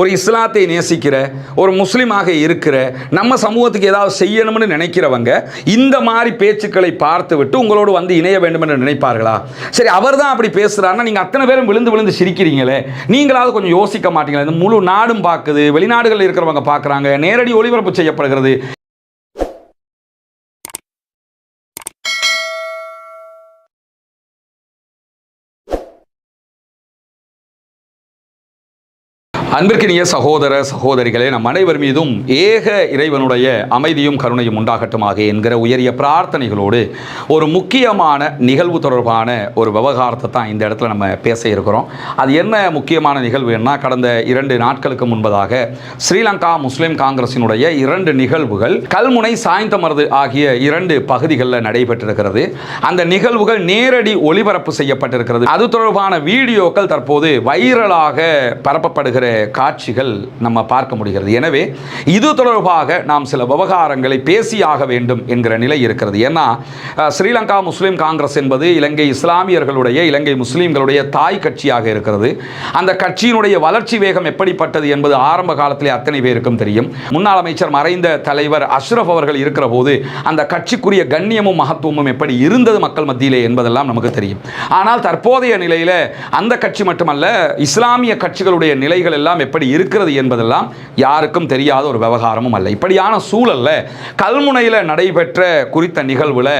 ஒரு இஸ்லாத்தை நேசிக்கிற ஒரு முஸ்லீமாக இருக்கிற நம்ம சமூகத்துக்கு ஏதாவது செய்யணும்னு நினைக்கிறவங்க இந்த மாதிரி பேச்சுக்களை பார்த்து விட்டு உங்களோடு வந்து இணைய வேண்டும் என்று நினைப்பார்களா? சரி அவர் தான் அப்படி பேசுகிறாருன்னா நீங்கள் அத்தனை பேரும் விழுந்து விழுந்து சிரிக்கிறீங்களே? நீங்களாவது கொஞ்சம் யோசிக்க மாட்டீங்களா? இந்த முழு நாடும் பார்க்குது வெளிநாடுகளில் இருக்கிறவங்க பார்க்குறாங்க நேரடி ஒளிபரப்பு செய்யப்படுகிறது. அன்பிற்கினிய சகோதர சகோதரிகளே நம் அனைவர் மீதும் ஏக இறைவனுடைய அமைதியும் கருணையும் உண்டாகட்டுமாக என்கிற உயரிய பிரார்த்தனைகளோடு ஒரு முக்கியமான நிகழ்வு தொடர்பான ஒரு விவகாரத்தை தான் இந்த இடத்துல நம்ம பேச இருக்கிறோம். அது என்ன முக்கியமான நிகழ்வுன்னா கடந்த இரண்டு நாட்களுக்கு முன்பதாக ஸ்ரீலங்கா முஸ்லிம் காங்கிரசினுடைய இரண்டு நிகழ்வுகள் கல்முனை சாய்ந்தமருது ஆகிய இரண்டு பகுதிகளில் நடைபெற்றிருக்கிறது. அந்த நிகழ்வுகள் நேரடி ஒளிபரப்பு செய்யப்பட்டிருக்கிறது. அது தொடர்பான வீடியோக்கள் தற்போது வைரலாக பரப்பப்படுகிற காட்சிகள் நம்ம பார்க்க முடிகிறது. எனவே இது தொடர்பாக நாம் சில விவகாரங்களை பேசியாக வேண்டும் என்கிற நிலை இருக்கிறது. ஏன்னா ஸ்ரீலங்கா முஸ்லீம் காங்கிரஸ் என்பது இலங்கை இஸ்லாமியர்களுடைய இலங்கை முஸ்லீம்களுடைய தாய் கட்சியாக இருக்கிறது. அந்த கட்சியினுடைய வளர்ச்சி வேகம் எப்படிப்பட்டது என்பது ஆரம்ப காலத்திலே அத்தனை பேருக்கும் தெரியும். முன்னாள் அமைச்சர் மறைந்த தலைவர் அஷ்ரஃப் அவர்கள் இருக்கிற போது அந்த கட்சிக்குரிய கண்ணியமும் மகத்துவமும் எப்படி இருந்தது மக்கள் மத்தியிலே என்பதெல்லாம் நமக்கு தெரியும். ஆனால் தற்போதைய நிலையில அந்த கட்சி மட்டுமல்ல இஸ்லாமிய கட்சிகளுடைய நிலைகள் எல்லாம் எப்படி இருக்கிறது என்பதெல்லாம் யாருக்கும் தெரியாத ஒரு விவகாரமும் அல்ல. இப்படியான சூழலில் கல்முனையில் நடைபெற்ற குறித்த நிகழ்வில்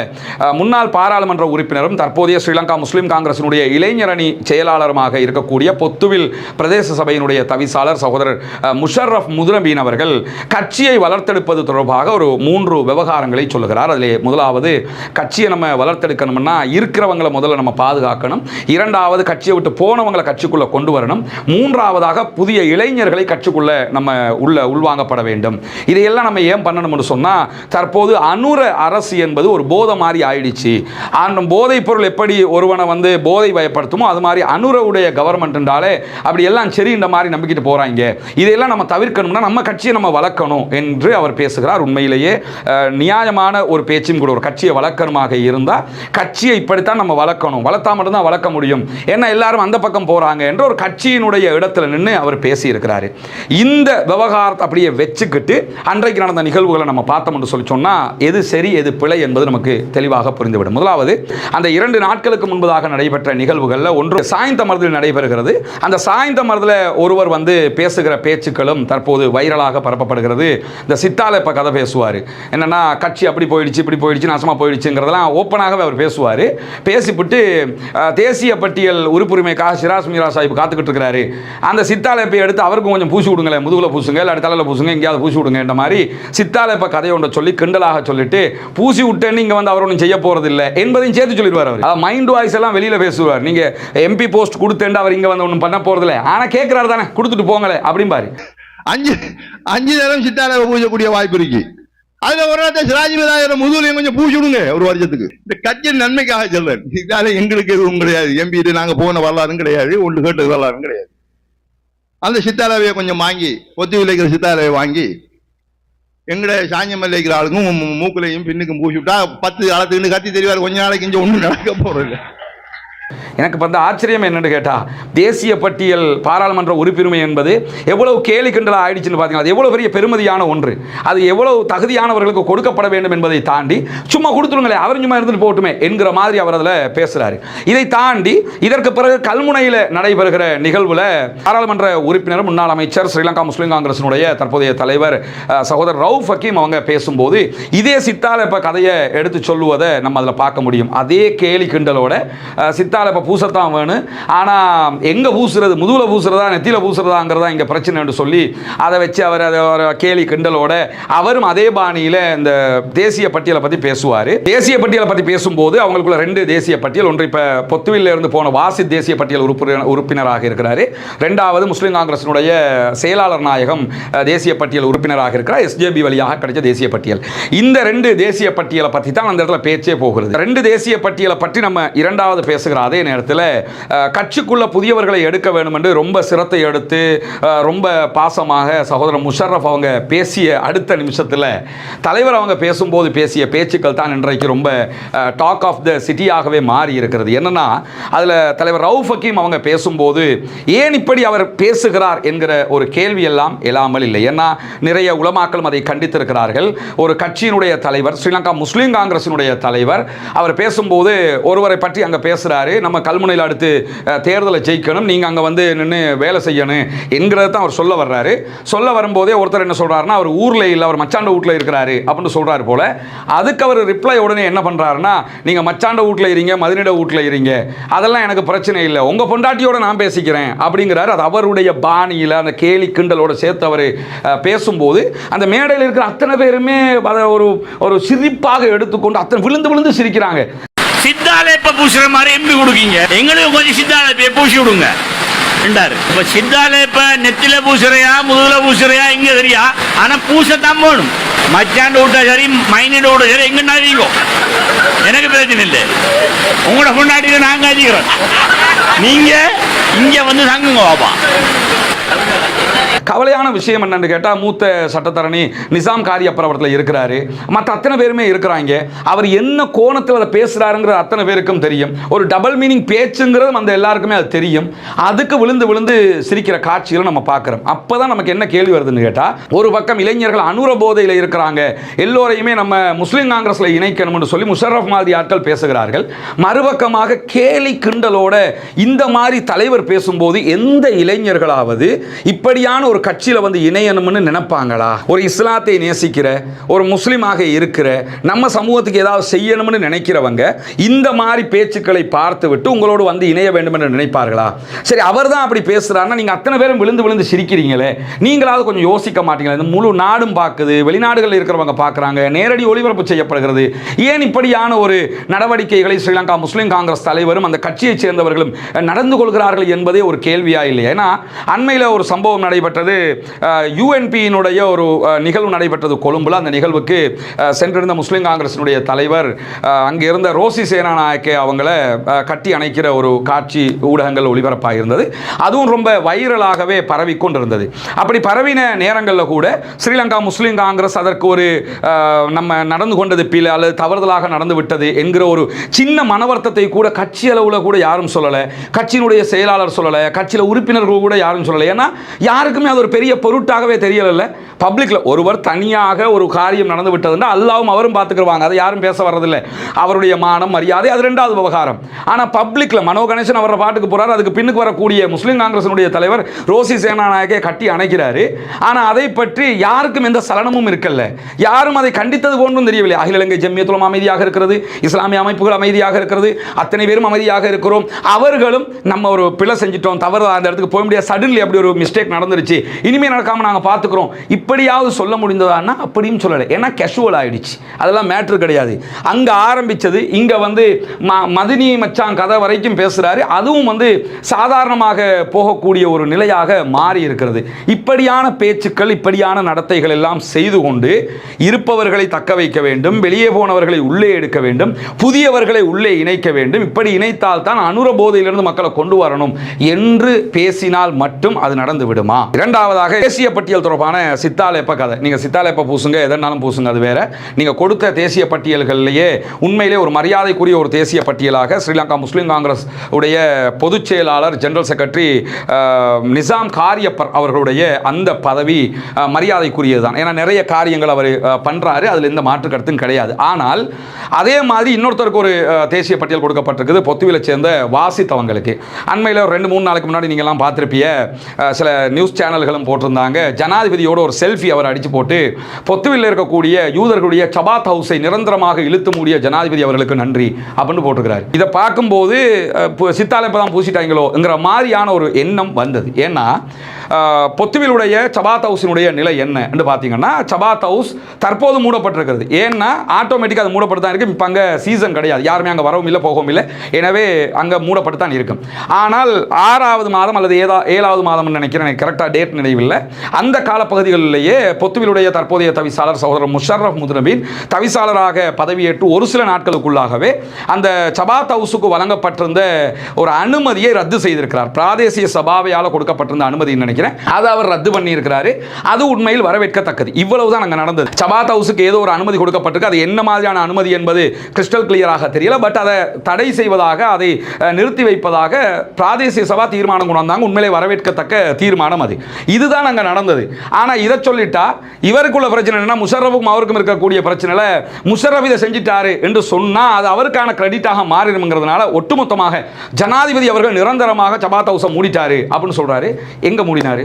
முன்னாள் பாராளுமன்ற உறுப்பினரும் தற்போதைய ஸ்ரீலங்கா முஸ்லிம் காங்கிரசினுடைய இளைஞரணி செயலாளருமாக இருக்கக்கூடிய பொத்துவில் பிரதேச சபையினுடைய தவிசாளர் சகோதரர் அஹ், முஷர்ரஃப் முதுரபீன் அவர்கள் கட்சியை வளர்த்தெடுப்பது தொடர்பாக ஒரு மூன்று விவகாரங்களை சொல்லுகிறார். அதில் முதலாவது கட்சியை நம்ம வளர்த்தெடுக்கணும்னா இருக்கிறவங்களை முதல்ல நம்ம பாதுகாக்கணும். இரண்டாவது கட்சியை விட்டு போனவங்களை கட்சிக்குள்ள கொண்டு வரணும். மூன்றாவதாக புதிய இளைஞர்களை கற்றுக்கொள்ள நம்ம உள்ள உள்வாங்கப்பட வேண்டும். இதையெல்லாம் நம்ம ஏன் பண்ணணும்னு சொன்னால் தற்போது அனுர அரசு என்பது ஒரு போதை மாதிரி ஆயிடுச்சு. அந்த போதைப் பொருள் எப்படி ஒருவனை வந்து போதை பயப்படுத்துமோ அது மாதிரி அனுரவுடைய கவர்மெண்ட் என்றாலே அப்படி எல்லாம் சரி இந்த மாதிரி நம்பிக்கிட்டு போகிறாங்க இதையெல்லாம் நம்ம தவிர்க்கணும்னா நம்ம கட்சியை நம்ம வளர்க்கணும் என்று அவர் பேசுகிறார். உண்மையிலேயே நியாயமான ஒரு பேச்சும் கூட ஒரு கட்சியை வளர்க்கணுமாக இருந்தால் கட்சியை இப்படித்தான் நம்ம வளர்க்கணும். வளர்த்தா மட்டும்தான் வளர்க்க முடியும். ஏன்னா எல்லாரும் அந்த பக்கம் போகிறாங்க என்ற ஒரு கட்சியினுடைய இடத்துல நின்று அவர் பேச பேசியிருக்கிறாரு. இந்த விவகாரத்தை அப்படியே வச்சுக்கிட்டு அன்றைக்கு நடந்த நிகழ்வுகளை நம்ம பார்த்தோம் என்று சொல்லி சொன்னால் எது சரி எது பிழை என்பது நமக்கு தெளிவாக புரிந்துவிடும். முதலாவது அந்த இரண்டு நாட்களுக்கு முன்பதாக நடைபெற்ற நிகழ்வுகளில் ஒன்று சாய்ந்த மருதில் நடைபெறுகிறது. அந்த சாய்ந்த மருதில் ஒருவர் வந்து பேசுகிற பேச்சுக்களும் தற்போது வைரலாக பரப்பப்படுகிறது. இந்த சித்தால இப்போ கதை பேசுவார். என்னென்னா கட்சி அப்படி போயிடுச்சு இப்படி போயிடுச்சு நாசமாக போயிடுச்சுங்கிறதெல்லாம் ஓப்பனாகவே அவர் பேசுவார். பேசிவிட்டு தேசிய பட்டியல் உறுப்புரிமைக்காக சிராஸ் மீரா சாஹிப் காத்துக்கிட்டு இருக்கிறாரு. அந்த சித்தால இப்போ எடுத்து அவருக்கும் கொஞ்சம் பூசி விடுங்களேன். முதுகுல பூசுங்க இல்லை தலையில் பூசுங்க எங்கேயாவது பூசி விடுங்கன்ற மாதிரி சித்தாலைப்ப கதையை ஒன்றை சொல்லி கிண்டலாக சொல்லிட்டு பூசி விட்டேன்னு இங்கே வந்து அவர் ஒன்றும் செய்ய போகிறது இல்லை என்பதையும் சேர்த்து சொல்லிடுவார் அவர். அதாவது மைண்ட் வாய்ஸ் எல்லாம் வெளியில் பேசுவார். நீங்கள் எம்பி போஸ்ட் கொடுத்தேன்ட்டு அவர் இங்கே வந்து ஒன்றும் பண்ண போகிறதில்ல ஆனால் கேட்குறாரு தானே கொடுத்துட்டு போங்களே அப்படிம்பாரு. அஞ்சு அஞ்சு நேரம் சித்தால பூஜக்கூடிய வாய்ப்பு இருக்கு. அதுல ஒரு நேரத்தை சிராஜி முதுகுலையும் கொஞ்சம் பூசி விடுங்க ஒரு வருஷத்துக்கு. இந்த கட்சியின் நன்மைக்காக சொல்றேன். இதனால எங்களுக்கு எதுவும் கிடையாது. எம்பி நாங்க போன வரலாறும் கிடையாது ஒன்று கேட்டது வரலாறும் கிடையாது. அந்த சித்தாரவையை கொஞ்சம் வாங்கி ஒத்தி விளைக்கிற சித்தாரவை வாங்கி எங்கட சாஞ்சமல்ல இருக்கிற ஆளுக்கும் மூக்குலையும் பின்னுக்கும் பூசி விட்டா பத்து காலத்துக்கு கத்தி தெரியாது கொஞ்ச நாளைக்கு இங்கே ஒன்றும் நடக்க போறது எனக்கு வந்து ஆச்சரியம் என்னென்னு கேட்டால் தேசிய பட்டியல் பாராளுமன்ற உறுப்பினரை என்பது எவ்வளவு கேலி கிண்டலாக ஆயிடுச்சுன்னு பார்த்தீங்கன்னா அது எவ்வளோ பெரிய பெருமதியான ஒன்று. அது எவ்வளவு தகுதியானவர்களுக்கு கொடுக்கப்பட வேண்டும் என்பதை தாண்டி சும்மா கொடுத்துருங்களே அவர் சும்மா இருந்துட்டு போட்டுமே என்கிற மாதிரி அவர் அதில் பேசுகிறாரு இதை தாண்டி இதற்கு பிறகு கல்முனையில் நடைபெறுகிற நிகழ்வில் பாராளுமன்ற உறுப்பினர் முன்னாள் அமைச்சர் ஸ்ரீலங்கா முஸ்லீம் காங்கிரசினுடைய தற்போதைய தலைவர் சகோதரர் ரவுஃப் ஹக்கீம் அவங்க பேசும்போது இதே சித்தாலப்ப கதையை எடுத்து சொல்லுவதை நம்ம அதில் பார்க்க முடியும். அதே கேலி கிண்டலோட அஹ், இப்போ பூசத்தான் வேணும். ஆனால் எங்கே பூசுறது? முதுகில் பூசுறதா நெத்தியில் பூசுறதாங்கிறதா இங்கே பிரச்சனைன்னு சொல்லி அதை வச்சு அவர் அதை கேலி கிண்டலோட அவரும் அதே பாணியில் இந்த தேசிய பட்டியலை பற்றி பேசுவார். தேசிய பட்டியலை பற்றி பேசும்போது அவங்களுக்குள்ள ரெண்டு தேசிய பட்டியல். ஒன்று இப்போ பொத்துவில்ல இருந்து போன வாசித் தேசிய பட்டியல் உறுப்பினர் உறுப்பினராக இருக்கிறார். ரெண்டாவது முஸ்லீம் காங்கிரசினுடைய செயலாளர் நாயகம் தேசிய பட்டியல் உறுப்பினராக இருக்கிறார். எஸ்ஜேபி வழியாக கிடைச்ச தேசிய பட்டியல். இந்த ரெண்டு தேசிய பட்டியலை பற்றி தான் அந்த இடத்துல பேச்சே போகிறது. ரெண்டு தேசிய பட்டியலை பற்றி நம்ம இரண்டாவது பேசுகிற அதே நேரத்தில் கட்சிக்குள்ள புதியவர்களை எடுக்க வேண்டும் என்று ரொம்ப சிரத்தை எடுத்து ரொம்ப பாசமாக சகோதரர் முஷர்ரஃப் அவங்க பேசிய அடுத்த நிமிஷத்தில் தலைவர் அவங்க பேசும்போது பேசிய பேச்சுக்கள் தான் இன்றைக்கு ரொம்ப டாக் ஆஃப் த சிட்டியாகவே மாறி இருக்கிறது. என்னன்னா அதில் தலைவர் ரவுஃப் ஹக்கீம் அவங்க பேசும்போது ஏன் இப்படி அவர் பேசுகிறார்? என்கிற ஒரு கேள்வி எல்லாம் எழாமல் இல்லை. ஏன்னா நிறைய உலமாக்களும் அதை கண்டித்திருக்கிறார்கள். ஒரு கட்சியினுடைய தலைவர் ஸ்ரீலங்கா முஸ்லீம் காங்கிரசினுடைய தலைவர் அவர் பேசும்போது ஒருவரை பற்றி அங்கே பேசுகிறாரு நம்ம கல்முனையில் அடுத்து தேர்தலை ஜெயிக்கணும் நீங்கள் அங்கே வந்து நின்று வேலை செய்யணும் என்கிறத தான் அவர் சொல்ல வர்றாரு. சொல்ல வரும்போதே ஒருத்தர் என்ன சொல்கிறாருன்னா அவர் ஊரில் இல்லை அவர் மச்சாண்ட வீட்டில் இருக்கிறாரு அப்படின்னு சொல்கிறாரு போல. அதுக்கு அவர் ரிப்ளை உடனே என்ன பண்ணுறாருன்னா நீங்கள் மச்சாண்ட வீட்டில் இருங்க மதுனிட வீட்டில் இருங்க. அதெல்லாம் எனக்கு பிரச்சனை இல்லை. உங்கள் பொண்டாட்டியோட நான் பேசிக்கிறேன் அப்படிங்கிறாரு. அது அவருடைய பாணியில் அந்த கேலி கிண்டலோட சேர்த்து அவர் பேசும்போது அந்த மேடையில் இருக்கிற அத்தனை பேருமே அதை ஒரு ஒரு சிரிப்பாக எடுத்துக்கொண்டு அத்தனை விழுந்து விழுந்து சிரிக்கிறாங்க. சித்தாலேப்ப பூசுற மாதிரி எம்பி கொடுக்கீங்க? எங்களுக்கு கொஞ்சம் சித்தாலேப்பைய பூசி விடுங்க. ரெண்டாரு. இப்ப சித்தாலேப்ப நெத்தில பூசுறையா முதுகுல பூசுறையா இங்க தெரியா? ஆனா பூசத்தான் போகணும் மச்சாண்டு விட்டா சரி மைனட் விட்டா சரி எங்கன்னா நீங்க எனக்கு பிரச்சனை இல்லை. உங்களோட கொண்டாடி நாங்க அறிக்கிறோம் நீங்க இங்க வந்து தங்குங்க பாப்பா கவலையான விஷயம் என்னன்னு கேட்டால் மூத்த சட்டத்தரணி நிசாம் காரிய பிரபலத்தில் இருக்கிறாரு. மற்ற அத்தனை பேருமே இருக்கிறாங்க. அவர் என்ன கோணத்தில் அதை பேசுகிறாருங்கிறது அத்தனை பேருக்கும் தெரியும். ஒரு டபுள் மீனிங் பேச்சுங்கிறது அந்த எல்லாருக்குமே அது தெரியும். அதுக்கு விழுந்து விழுந்து சிரிக்கிற காட்சிகளை நம்ம பார்க்குறோம். அப்போ தான் நமக்கு என்ன கேள்வி வருதுன்னு கேட்டால் ஒரு பக்கம் இளைஞர்கள் அனுர போதையில் இருக்கிறாங்க. எல்லோரையுமே நம்ம முஸ்லீம் காங்கிரஸில் இணைக்கணும்னு சொல்லி முஷரஃப் மாதிரி ஆட்கள் பேசுகிறார்கள். மறுபக்கமாக கேலி கிண்டலோட இந்த மாதிரி தலைவர் பேசும்போது எந்த இளைஞர்களாவது இப்படியான சரியான ஒரு கட்சியில் வந்து இணையணும்னு நினைப்பாங்களா? ஒரு இஸ்லாத்தை நேசிக்கிற ஒரு முஸ்லீமாக இருக்கிற நம்ம சமூகத்துக்கு ஏதாவது செய்யணும்னு நினைக்கிறவங்க இந்த மாதிரி பேச்சுக்களை பார்த்து விட்டு உங்களோடு வந்து இணைய வேண்டும் என்று நினைப்பார்களா? சரி அவர் தான் அப்படி பேசுகிறாருன்னா நீங்கள் அத்தனை பேரும் விழுந்து விழுந்து சிரிக்கிறீங்களே. நீங்களாவது கொஞ்சம் யோசிக்க மாட்டீங்களா இந்த முழு நாடும் பார்க்குது வெளிநாடுகளில் இருக்கிறவங்க பார்க்குறாங்க நேரடி ஒளிபரப்பு செய்யப்படுகிறது. ஏன் இப்படியான ஒரு நடவடிக்கைகளை ஸ்ரீலங்கா முஸ்லீம் காங்கிரஸ் தலைவரும் அந்த கட்சியைச் சேர்ந்தவர்களும் நடந்து கொள்கிறார்கள் என்பதே ஒரு கேள்வியா இல்லை ஏன்னா அண்மையில் ஒரு சம்பவம் நடைபெற்ற நடைபெற்றது. யூஎன்பியினுடைய ஒரு நிகழ்வு நடைபெற்றது கொழும்புல. அந்த நிகழ்வுக்கு சென்றிருந்த முஸ்லீம் காங்கிரசினுடைய தலைவர் அஹ், அங்கே இருந்த ரோசி சேனாநாயக்கே அவங்கள கட்டி அணைக்கிற ஒரு காட்சி ஊடகங்கள் ஒளிபரப்பாக இருந்தது. அதுவும் ரொம்ப வைரலாகவே பரவி கொண்டிருந்தது. அப்படி பரவின நேரங்களில் கூட ஸ்ரீலங்கா முஸ்லீம் காங்கிரஸ் அதற்கு ஒரு நம்ம நடந்து கொண்டது பிழை அல்லது தவறுதலாக நடந்து விட்டது என்கிற ஒரு சின்ன மனவர்த்தத்தை கூட கட்சி அளவில் கூட யாரும் சொல்லலை. கட்சியினுடைய செயலாளர் சொல்லலை. கட்சியில் உறுப்பினர்கள் கூட யாரும் சொல்லலை. ஏன்னா யாருக்குமே அது ஒரு பெரிய பொருட்டாகவே தெரியல பப்ளிக்கில் ஒருவர் தனியாக ஒரு காரியம் நடந்து விட்டதுன்னா அல்லாவும் அவரும் பார்த்துக்குருவாங்க. அதை யாரும் பேச வர்றதில்லை. அவருடைய மானம் மரியாதை அது ரெண்டாவது விவகாரம். ஆனால் பப்ளிக்கில் மனோ கணேசன் அவரை பாட்டுக்கு போகிறார் அதுக்கு பின்னுக்கு வரக்கூடிய முஸ்லீம் காங்கிரஸினுடைய தலைவர் ரோசி சேனாநாயகே கட்டி அணைக்கிறாரு. ஆனால் அதை பற்றி யாருக்கும் எந்த சலனமும் இருக்கல்ல. யாரும் அதை கண்டித்தது போன்றும் தெரியவில்லை. அகில இலங்கை ஜம்மியத்துலம் அமைதியாக இருக்கிறது. இஸ்லாமிய அமைப்புகள் அமைதியாக இருக்கிறது. அத்தனை பேரும் அமைதியாக இருக்கிறோம். அவர்களும் நம்ம ஒரு பிழை செஞ்சிட்டோம். தவறு அந்த இடத்துக்கு போக முடியாது. சடன்லி அப்படி ஒரு மிஸ்டேக் நடந்துருச்சு. இனிமே நடக்காம நாங்கள் பார்த்துக்குறோம் இப்படியாவது சொல்ல முடிந்ததான்னா அப்படின்னு சொல்லலை. ஏன்னா கெஷுவல் ஆயிடுச்சு. அதெல்லாம் மேட்ரு கிடையாது. அங்கே ஆரம்பிச்சது இங்கே வந்து ம மதினி மச்சான் கதை வரைக்கும் பேசுகிறாரு அதுவும் வந்து சாதாரணமாக போகக்கூடிய ஒரு நிலையாக மாறி இருக்கிறது. இப்படியான பேச்சுக்கள் இப்படியான நடத்தைகள் எல்லாம் செய்து கொண்டு இருப்பவர்களை தக்க வைக்க வேண்டும் வெளியே போனவர்களை உள்ளே எடுக்க வேண்டும் புதியவர்களை உள்ளே இணைக்க வேண்டும். இப்படி இணைத்தால் தான் அனுர போதையிலிருந்து மக்களை கொண்டு வரணும். என்று பேசினால் மட்டும் அது நடந்து விடுமா இரண்டாவதாக தேசிய பட்டியல் தொடர்பான சித்தாலேப்ப கதை. நீங்கள் சித்தாலேப்ப பூசுங்க எதனாலும் பூசுங்க அது வேற. நீங்கள் கொடுத்த தேசிய பட்டியல்கள்லேயே உண்மையிலே ஒரு மரியாதைக்குரிய ஒரு தேசிய பட்டியலாக ஸ்ரீலங்கா முஸ்லீம் காங்கிரஸ் உடைய பொதுச் செயலாளர் ஜெனரல் செக்ரட்டரி நிசாம் காரியப்பர் அவர்களுடைய அந்த பதவி மரியாதைக்குரியது தான் ஏன்னா நிறைய காரியங்கள் அவர் பண்ணுறாரு அதில் எந்த மாற்று கருத்தும் கிடையாது. ஆனால் அதே மாதிரி இன்னொருத்தருக்கு ஒரு தேசிய பட்டியல் கொடுக்கப்பட்டிருக்குது பொத்துவில சேர்ந்த வாசித் அவங்களுக்கு அண்மையில் ஒரு ரெண்டு மூணு நாளைக்கு முன்னாடி நீங்கள்லாம் பார்த்துருப்பிய சில நியூஸ் சேனல்களும் போட்டிருந்தாங்க. ஜனாதிபதியோட ஒரு செல்ஃபி அவர் அடிச்சு போட்டு பொத்துவில் இருக்கக்கூடிய யூதர்களுடைய சபாத் ஹவுஸை நிரந்தரமாக இழுத்து மூடிய ஜனாதிபதி அவர்களுக்கு நன்றி அப்படின்னு போட்டிருக்கிறார். இதை பார்க்கும்போது சித்தாலை இப்போ தான் பூசிட்டாங்களோங்கிற மாதிரியான ஒரு எண்ணம் வந்தது. ஏன்னா பொத்துவிலுடைய சபாத் ஹவுஸினுடைய நிலை என்ன என்று பார்த்தீங்கன்னா சபாத் ஹவுஸ் தற்போது மூடப்பட்டிருக்கிறது. ஏன்னா ஆட்டோமேட்டிக்காக அது மூடப்பட்டு தான் இருக்கு. இப்போ அங்கே சீசன் கிடையாது. யாருமே அங்கே வரவும் இல்லை போகவும் இல்லை. எனவே அங்கே மூடப்பட்டு தான் இருக்கும். ஆனால் ஆறாவது மாதம் அல்லது ஏதா ஏழாவது மாதம் நினைக்கிறேன். எனக்கு கரெக்டாக டேட் நினைவில்லை. அந்த காலப்பகுதிகளிலேயே பொத்துவிலுடைய தற்போதைய தவிசாளர் சகோதரர் முஷர்ரஃப் முதுநபின் தவிசாளராக பதவியேற்று ஒரு சில நாட்களுக்குள்ளாகவே அந்த சபாத் ஹவுஸுக்கு வழங்கப்பட்டிருந்த ஒரு அனுமதியை ரத்து செய்திருக்கிறார். பிராதேசிய சபாவையால் கொடுக்கப்பட்டிருந்த அனுமதின்னு நினைக்கிறேன். அதை அவர் ரத்து பண்ணியிருக்கிறாரு. அது உண்மையில் வரவேற்கத்தக்கது. இவ்வளவுதான் அங்கே நடந்தது. சபாத் ஹவுஸுக்கு ஏதோ ஒரு அனுமதி கொடுக்கப்பட்டிருக்கு. அது என்ன மாதிரியான அனுமதி என்பது கிறிஸ்டல் கிளியராக தெரியல. பட் அதை தடை செய்வதாக அதை நிறுத்தி வைப்பதாக பிராதேசிய சபா தீர்மானம் கொண்டு வந்தாங்க. உண்மையிலே வரவேற்கத்தக்க தீர்மானம் அது. இதுதான் அங்கே நடந்தது. ஆனால் இதை சொல்லிட்டா இவருக்குள்ள பிரச்சனை என்ன முஷரஃபுக்கும் அவருக்கும் இருக்கக்கூடிய பிரச்சனையில் முஷரஃப் இதை செஞ்சிட்டாரு என்று சொன்னால் அது அவருக்கான கிரெடிட்டாக மாறிடும்ங்கிறதுனால ஒட்டுமொத்தமாக ஜனாதிபதி அவர்கள் நிரந்தரமாக சபாத் ஹவுஸை மூடிட்டாரு அப்படின்னு சொல்றாரு. எங்க ಸೆಮಿನಾರಿ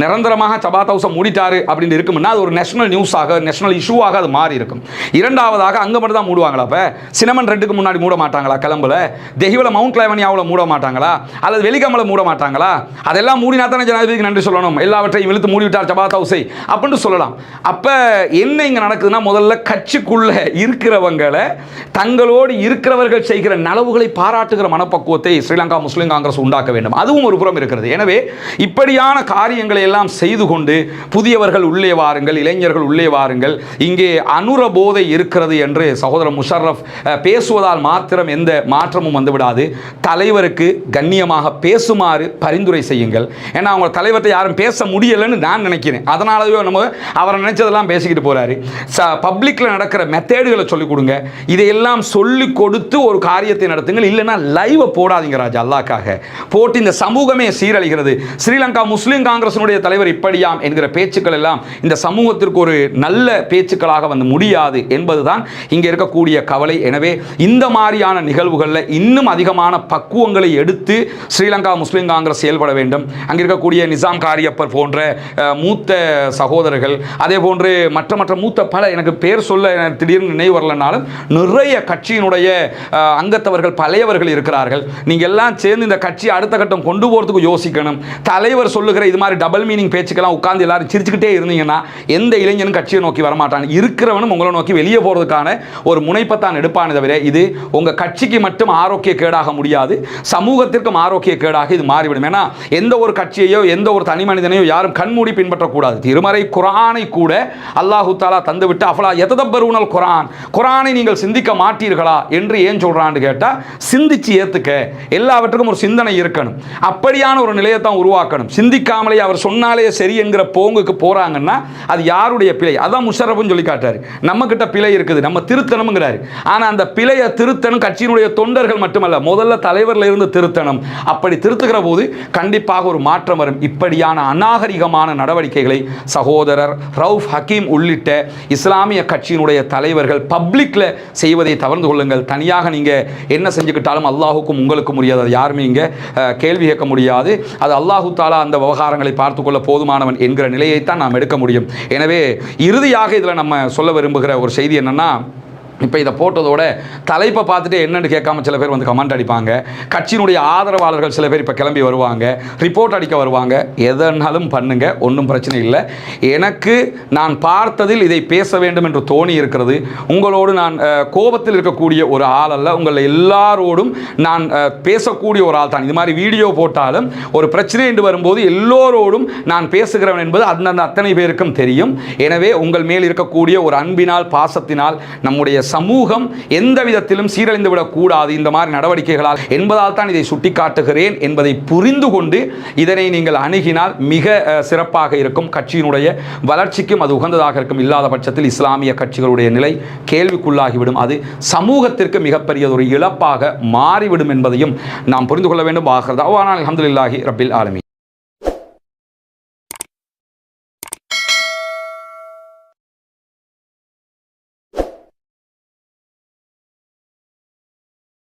நிரந்தரமாக சபாத் ஹவுஸை மூடிட்டாரு அப்படின்னு இருக்கும்னா அது ஒரு நேஷனல் நியூஸாக நேஷனல் இஷ்யூவாக அது மாறி இருக்கும். இரண்டாவதாக அங்கே மட்டும் தான் மூடுவாங்களா இப்போ சினமன் ரெட்டுக்கு முன்னாடி மூட மாட்டாங்களா கிளம்புல? தெஹிவில் மவுண்ட் லைவனியாவில் மூட மாட்டாங்களா? அல்லது வெளிக்கமல மூட மாட்டாங்களா? அதெல்லாம் மூடினா தானே ஜனாதிபதிக்கு நன்றி சொல்லணும். எல்லாவற்றையும் இழுத்து மூடிவிட்டார் சபாத் ஹவுஸை அப்படின்னு சொல்லலாம். அப்போ என்ன இங்கே நடக்குதுன்னா முதல்ல கட்சிக்குள்ள இருக்கிறவங்களை தங்களோடு இருக்கிறவர்கள் செய்கிற நலவுகளை பாராட்டுகிற மனப்பக்குவத்தை ஸ்ரீலங்கா முஸ்லீம் காங்கிரஸ் உண்டாக்க வேண்டும். அதுவும் ஒரு புறம் இருக்கிறது. எனவே இப்படியான காரியங்களை எல்லாம் செய்து கொண்டு புதியவர்கள் உள்ளே வாருங்கள் இளைஞர்கள் உள்ளே வாருங்கள். இங்கே அனுர போதை இருக்கிறது என்று சகோதரர் முஷர்ரஃப் பேசுவதால் மாத்திரம் எந்த மாற்றமும் வந்துவிடாது. தலைவருக்கு கண்ணியமாக பேசுமாறு பரிந்துரை செய்யுங்கள். ஏன்னா அவங்க தலைவர்கிட்ட யாரும் பேச முடியலைன்னு நான் நினைக்கிறேன். அதனாலவே நம்ம அவரை நினைச்சதெல்லாம் பேசிக்கிட்டு போறாரு. ச பப்ளிக்கில் நடக்கிற மெத்தேடுகளை சொல்லிக் கொடுங்க. இதையெல்லாம் சொல்லி கொடுத்து ஒரு காரியத்தை நடத்துங்கள். இல்லைன்னா லைவை போடாதீங்க ராஜா அல்லாக்காக போட்டு இந்த சமூகமே சீரழிகிறது. ஸ்ரீலங்கா முஸ்லீம் நம்முடைய தலைவர் இப்படியாம் என்கிற பேச்சுக்கள் எல்லாம் இந்த சமூகத்திற்கு ஒரு நல்ல பேச்சுக்களாக வந்து முடியாது என்பதுதான் இங்கே இருக்கக்கூடிய கவலை. எனவே இந்த மாதிரியான நிகழ்வுகளில் இன்னும் அதிகமான பக்குவங்களை எடுத்து ஸ்ரீலங்கா முஸ்லீம் காங்கிரஸ் செயல்பட வேண்டும். அங்கே இருக்கக்கூடிய நிசாம் காரியப்பர் போன்ற மூத்த சகோதரர்கள் அதே போன்று மற்ற மற்ற மூத்த பல எனக்கு பேர் சொல்ல திடீர்னு நினைவு வரலனாலும் நிறைய கட்சியினுடைய அங்கத்தவர்கள் பழையவர்கள் இருக்கிறார்கள். நீங்கள் எல்லாம் சேர்ந்து இந்த கட்சியை அடுத்த கட்டம் கொண்டு போகிறதுக்கு யோசிக்கணும். தலைவர் சொல்லுகிற இது மாதிரி டபுள் மீனிங் பேச்சுக்கெல்லாம் உட்காந்து எல்லாரும் சிரிச்சுக்கிட்டே இருந்தீங்கன்னா எந்த இளைஞனும் கட்சியை நோக்கி வரமாட்டான். இருக்கிறவனும் உங்களை நோக்கி வெளியே போகிறதுக்கான ஒரு முனைப்பத்தான் எடுப்பானே தவிர இது உங்கள் கட்சிக்கு மட்டும் ஆரோக்கிய கேடாக முடியாது. சமூகத்திற்கும் ஆரோக்கிய கேடாக இது மாறிவிடும். ஏன்னா எந்த ஒரு கட்சியையோ எந்த ஒரு தனி மனிதனையோ யாரும் கண்மூடி பின்பற்றக்கூடாது. திருமறை குரானை கூட அல்லாஹு தாலா தந்துவிட்டு அஃபலா எததப்பருவனல் குரான்? குரானை நீங்கள் சிந்திக்க மாட்டீர்களா? என்று ஏன் சொல்கிறான்னு கேட்டால் சிந்திச்சு ஏத்துக்க. எல்லாவற்றுக்கும் ஒரு சிந்தனை இருக்கணும். அப்படியான ஒரு நிலையை தான் உருவாக்கணும். சிந்திக்காமலே அவர் சொன்னாலே சரி என்கிற போங்குக்கு போறாங்கன்னா அது யாருடைய பிழை? அதான் முஷரஃப்னு சொல்லி காட்டாரு நம்ம கிட்ட பிழை இருக்குது. நம்ம திருத்தணுங்கிறாரு ஆனால் அந்த பிழையை திருத்தணும் கட்சியினுடைய தொண்டர்கள் மட்டுமல்ல முதல்ல தலைவரில் இருந்து திருத்தணும். அப்படி திருத்துகிற போது கண்டிப்பாக ஒரு மாற்றம் வரும். இப்படியான அநாகரிகமான நடவடிக்கைகளை சகோதரர் ரவுஃப் ஹக்கீம் உள்ளிட்ட இஸ்லாமிய கட்சியினுடைய தலைவர்கள் பப்ளிக்ல செய்வதை தவிர்த்து கொள்ளுங்கள். தனியாக நீங்க என்ன செஞ்சுக்கிட்டாலும் அல்லாஹுக்கும் உங்களுக்கும் முடியாது. அது யாருமே இங்க கேள்வி கேட்க முடியாது. அது அல்லாஹு தாலா அந்த விவகாரங்களை பார்த்து கொள்ள போதுமானவன் என்கிற நிலையைத்தான் நாம் எடுக்க முடியும். எனவே இறுதியாக இதில் நம்ம சொல்ல விரும்புகிற ஒரு செய்தி என்னன்னா இப்போ இதை போட்டதோட தலைப்பை பார்த்துட்டு என்னென்னு கேட்காம சில பேர் வந்து கமெண்ட் அடிப்பாங்க. கட்சியினுடைய ஆதரவாளர்கள் சில பேர் இப்போ கிளம்பி வருவாங்க. ரிப்போர்ட் அடிக்க வருவாங்க. எதனாலும் பண்ணுங்க ஒன்றும் பிரச்சனை இல்லை. எனக்கு நான் பார்த்ததில் இதை பேச வேண்டும் என்று தோணி இருக்கிறது. உங்களோடு நான் கோபத்தில் இருக்கக்கூடிய ஒரு ஆள் அல்ல. உங்கள் எல்லாரோடும் நான் பேசக்கூடிய ஒரு ஆள் தான் இது மாதிரி வீடியோ போட்டாலும் ஒரு பிரச்சனை என்று வரும்போது எல்லோரோடும் நான் பேசுகிறவன் என்பது அந்தந்த அத்தனை பேருக்கும் தெரியும். எனவே உங்கள் மேல் இருக்கக்கூடிய ஒரு அன்பினால் பாசத்தினால் நம்முடைய சமூகம் எந்த விதத்திலும் சீரழிந்து விடக்கூடாது இந்த மாதிரி நடவடிக்கைகளால் என்பதால் தான் இதை சுட்டிக்காட்டுகிறேன் என்பதை புரிந்து கொண்டு இதனை நீங்கள் அணுகினால் மிக சிறப்பாக இருக்கும். கட்சியினுடைய வளர்ச்சிக்கும் அது உகந்ததாக இருக்கும். இல்லாத பட்சத்தில் இஸ்லாமிய கட்சிகளுடைய நிலை கேள்விக்குள்ளாகிவிடும். அது சமூகத்திற்கு மிகப்பெரிய ஒரு இழப்பாக மாறிவிடும் என்பதையும் நாம் புரிந்து கொள்ள வேண்டும். ஆகிறது ஆனால் அலமதுல்லாஹி ரபில் ஆலமி